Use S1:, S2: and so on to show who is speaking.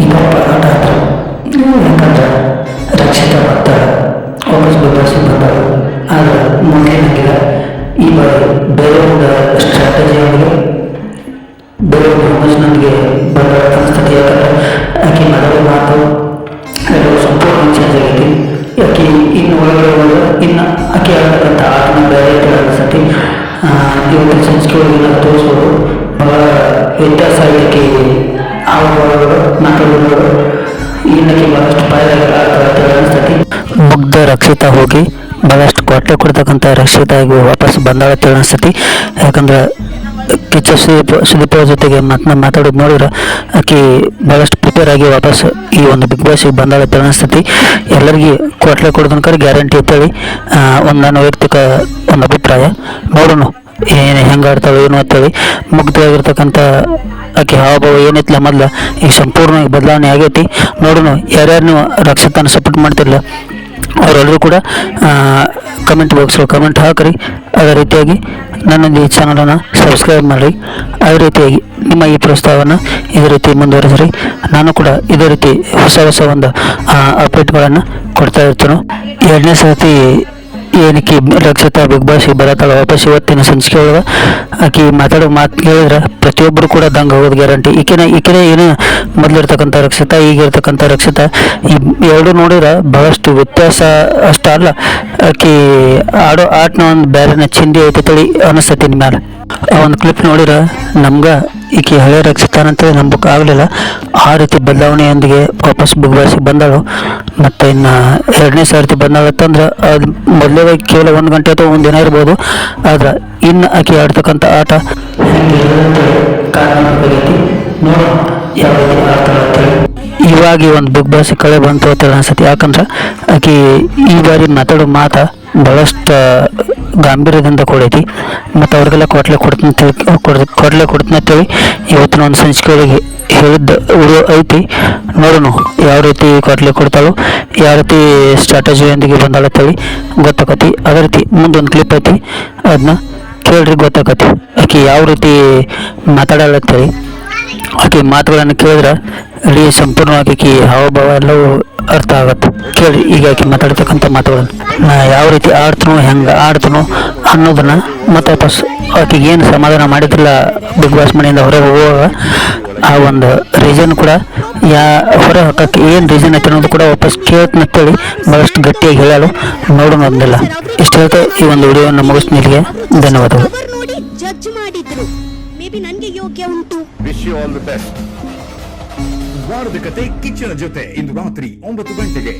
S1: ಇನ್ನೊಬ್ಬ ಆಟ ಆದ್ರು. ಯಾಕಂದ್ರೆ ರಕ್ಷಿತ ಮತ್ತು ವಾಪಸ್ ಬಿಬ್ಬಾಸಿ ಬಂದರು ಆದರೆ ಮೊದಲಿನಾಗಿಲ್ಲ ಈ ಬಾರಿ ಬೇರೆಯವ್ರ ಸ್ಟ್ರಾಟಜಿ ಆಗಲಿ ಬೇರೆಯವ್ರ ಹುಮ್ಮಸ್ ನನಗೆ ಬಂದ ಅನಿಸ್ತದೆ. ಯಾಕಂದ್ರೆ ಆಕೆ ಮಾತಾಡೋ ಮಾತು ಕೆಲವು ಸಂಪೂರ್ಣ ಚೇಂಜ್ ಆಗೈತಿ. ಆಕೆ ಇನ್ನು ಒಳಗಡೆ ಹೋದ್ರೆ ಇನ್ನು ಆಕೆ ಆಡ್ತಕ್ಕಂಥ ಆಟನ ಬೇರೆ ಅನಿಸ್ತೈತಿ. ಇವತ್ತಿನ ಸಂಸ್ಕೃತಿ ಒಳಗೆ ತೋರಿಸ್ಬೋದು. ಬಹಳ ವ್ಯತ್ಯಾಸ ಆಗೈತಿ ಮುಗ್ಧ ರಕ್ಷಿತ ಹೋಗಿ ಬಹಳಷ್ಟು ಕೊಟ್ಟೆ ಕೊಡ್ತಕ್ಕಂಥ ರಕ್ಷಿತ ಆಗಿ ವಾಪಸ್ ಬಂದಾಳ ತಿಳಿಸ್ತತಿ ಯಾಕಂದ್ರೆ ಕಿಚ್ಚ ಸುದೀಪ್ ಸುದೀಪ್ ಜೊತೆಗೆ ಮತ್ತೆ ಮಾತಾಡೋದು ನೋಡಿದ್ರೆ ಆಕಿ ಭಾಳಷ್ಟು ಪ್ರಿಪೇರ್ ಆಗಿ ವಾಪಸ್ ಈ ಒಂದು ಬಿಗ್ ಬಾಸಿಗೆ ಬಂದಾಳ ಅನಿಸ್ತೈತಿ ಎಲ್ಲರಿಗೆ ಕೊಟ್ಲೆ ಕೊಡೋದನ್ಕರ ಗ್ಯಾರಂಟಿ ಅಂತೇಳಿ ಒಂದು ನನ್ನ ವೈಯಕ್ತಿಕ ಒಂದು ಅಭಿಪ್ರಾಯ. ನೋಡೋಣ. ಏನು ಹೆಂಗೆ ಆಡ್ತಾಳೆ, ಏನು ಅಂತೇಳಿ ಮುಗ್ಧವಾಗಿರ್ತಕ್ಕಂಥ ಆಕೆ ಹಾವಭಾವ ಏನೈತಿಲ್ಲ ಮೊದ್ಲು, ಈಗ ಸಂಪೂರ್ಣವಾಗಿ ಬದಲಾವಣೆ ಆಗೈತಿ. ನೋಡೋಣ ಯಾರ್ಯಾರು ನೀವು ರಕ್ಷಿತನ ಸಪೋರ್ಟ್ ಮಾಡ್ತಿರಲ್ಲ ಅವರೆಲ್ಲರೂ ಕೂಡ ಕಮೆಂಟ್ ಬಾಕ್ಸಲ್ಲಿ ಕಮೆಂಟ್ ಹಾಕಿರಿ. ಅದೇ ರೀತಿಯಾಗಿ ನನ್ನೊಂದು ಈ ಚಾನಲನ್ನು ಸಬ್ಸ್ಕ್ರೈಬ್ ಮಾಡಿ ಅದೇ ರೀತಿಯಾಗಿ ನಿಮ್ಮ ಈ ಪ್ರಸ್ತಾವನ ಇದೇ ರೀತಿ ಮುಂದುವರೆಸ್ರಿ. ನಾನು ಕೂಡ ಇದೇ ರೀತಿ ಹೊಸ ಹೊಸ ಒಂದು ಅಪ್ಡೇಟ್ಗಳನ್ನು ಕೊಡ್ತಾ ಇರ್ತೀನಿ. ಎರಡನೇ ಸರ್ತಿ ಏನಕ್ಕೆ ರಕ್ಷಿತಾ ಬಿಗ್ ಬಾಸ್ಗೆ ಬರತ್ತಾಳ? ವಾಪಸ್ ಇವತ್ತಿನ ಸಂಚಿಕೆ ಒಳಗೆ ಆಕಿ ಮಾತಾಡೋ ಮಾತು ಕೇಳಿದ್ರೆ ಪ್ರತಿಯೊಬ್ಬರು ಕೂಡ ದಂಗ ಹೋಗೋದು ಗ್ಯಾರಂಟಿ. ಈಕೆನ ಈಕೆನ ಏನು ಮೊದಲಿರ್ತಕ್ಕಂಥ ರಕ್ಷಿತಾ ಈಗ ಇರ್ತಕ್ಕಂಥ ರಕ್ಷಿತಾ, ಈ ಎರಡು ನೋಡಿದ್ರೆ ಬಹಳಷ್ಟು ವ್ಯತ್ಯಾಸ ಅಷ್ಟ ಅಲ್ಲ ಆಕಿ ಆಡೋ ಆಟನ ಒಂದು ಬೇರೆನ ಚಿಂದಿ ಐತೆ ತಳಿ ಅನಿಸ್ತೈತಿ ನಿಮ್ಮ ಆ ಒಂದು ಕ್ಲಿಪ್ ನೋಡಿದ್ರೆ ನಮ್ಗೆ ಈಕೆ ಹಳೆ ರಕ್ಷಿತಾನಂತ ನಂಬಕ್ಕೆ ಆಗಲಿಲ್ಲ. ಆ ರೀತಿ ಬದಲಾವಣೆಯೊಂದಿಗೆ ವಾಪಸ್ ಬಿಗ್ ಬಾಸಿಗೆ ಬಂದಳು. ಮತ್ತು ಇನ್ನು ಎರಡನೇ ಸರ್ತಿ ಬಂದಾಳತ್ತಂದ್ರೆ ಅದು ಮೊದಲೇ ಕೇವಲ ಒಂದು ಗಂಟೆ ಅಥವಾ ಒಂದು ದಿನ ಇರ್ಬೋದು. ಆದ್ರೆ ಇನ್ನು ಆಕೆ ಆಡ್ತಕ್ಕಂಥ ಆಟ ಇವಾಗ ಒಂದು ಬಿಗ್ ಬಾಸ್ ಕಳೆ ಬಂತು ಅಂತೇಳಿ ಅನ್ಸತ್ತೆ. ಯಾಕಂದ್ರೆ ಆಕೆ ಈ ಬಾರಿ ಮಾತಾಡೋ ಮಾತ ಭಾಳಷ್ಟು ಗಾಂಭೀರ್ಯದಿಂದ ಕೊಡೈತಿ ಮತ್ತು ಅವ್ರಿಗೆಲ್ಲ ಕೊಟ್ಲೆ ಕೊಡ್ತೀನಿ ಅಂತೇಳಿ ಕೊಡ್ ಕೊಡ್ಲೆ ಕೊಡ್ತೀನಿ ಅಂತೇಳಿ ಇವತ್ತಿನ ಒಂದು ಸಂಚಿಕೆ ಒಳಗೆ ಹೇಳಿದ್ದ ವಿಡಿಯೋ ಐತಿ ನೋಡೋಣ ಯಾವ ರೀತಿ ಕೊಟ್ಲೆ ಕೊಡ್ತಾಳೋ ಯಾವ ರೀತಿ ಸ್ಟ್ರಾಟಜಿಯೊಂದಿಗೆ ಬಂದಾಳ ಅಂತೇಳಿ ಗೊತ್ತಾಕತಿ ಅದೇ ರೀತಿ ಮುಂದೊಂದು ಕ್ಲಿಪ್ ಐತಿ ಅದನ್ನ ಕೇಳ್ರಿ ಗೊತ್ತಾಕತಿ ಆಕಿ ಯಾವ ರೀತಿ ಮಾತಾಡಲ್ಲ ಅಂತೇಳಿ ಆಕೆ ಮಾತುಗಳನ್ನು ಕೇಳಿದ್ರೆ ಇಡೀ ಸಂಪೂರ್ಣವಾಗಿ ಆಕಿ ಹಾವಭಾವ ಎಲ್ಲವೂ ಅರ್ಥ ಆಗತ್ತೆ. ಕೇಳಿ, ಈಗ ಆಕೆ ಮಾತಾಡ್ತಕ್ಕಂಥ ಮಾತುಗಳನ್ನು. ನಾ ಯಾವ ರೀತಿ ಆಡ್ತನೋ, ಹೆಂಗೆ ಆಡ್ತನೋ ಅನ್ನೋದನ್ನ ಮತ್ತೆ ವಾಪಸ್ ಆಕೆಗೆ ಏನು ಸಮಾಧಾನ ಮಾಡಿದ್ರಲ್ಲ ಬಿಗ್ ಬಾಸ್ ಮನೆಯಿಂದ ಹೊರಗೆ ಹೋಗುವಾಗ, ಆ ಒಂದು ರೀಸನ್ ಕೂಡ, ಯಾ ಹೊರ ಹಾಕಕ್ಕೆ ಏನು ರೀಸನ್ ಐತೆ ಅನ್ನೋದು ಕೂಡ ವಾಪಸ್ ಹೇಳಿ ಭಾಳಷ್ಟು ಗಟ್ಟಿಯಾಗಿ ಹೇಳಲು ನೋಡೋಣ ಅದನ್ನೆಲ್ಲ. ಇಷ್ಟು ಹೇಳ್ತಾ ಈ ಒಂದು ವಿಡಿಯೋವನ್ನು ಮುಗಿಸ್ತೀನಿ ಧನ್ಯವಾದಗಳು.
S2: ಜಡ್ಜ್ ಮಾಡಿದ್ರು. ನನಗೆ ನನ್ಗೆ ಯೋಗ್ಯ ಉಂಟು.
S3: Wish you all the best ವಾರದ ಕತೆ ಕಿಚ್ಚನ ಜೊತೆ ಇಂದು ರಾತ್ರಿ ಒಂಬತ್ತು ಗಂಟೆಗೆ.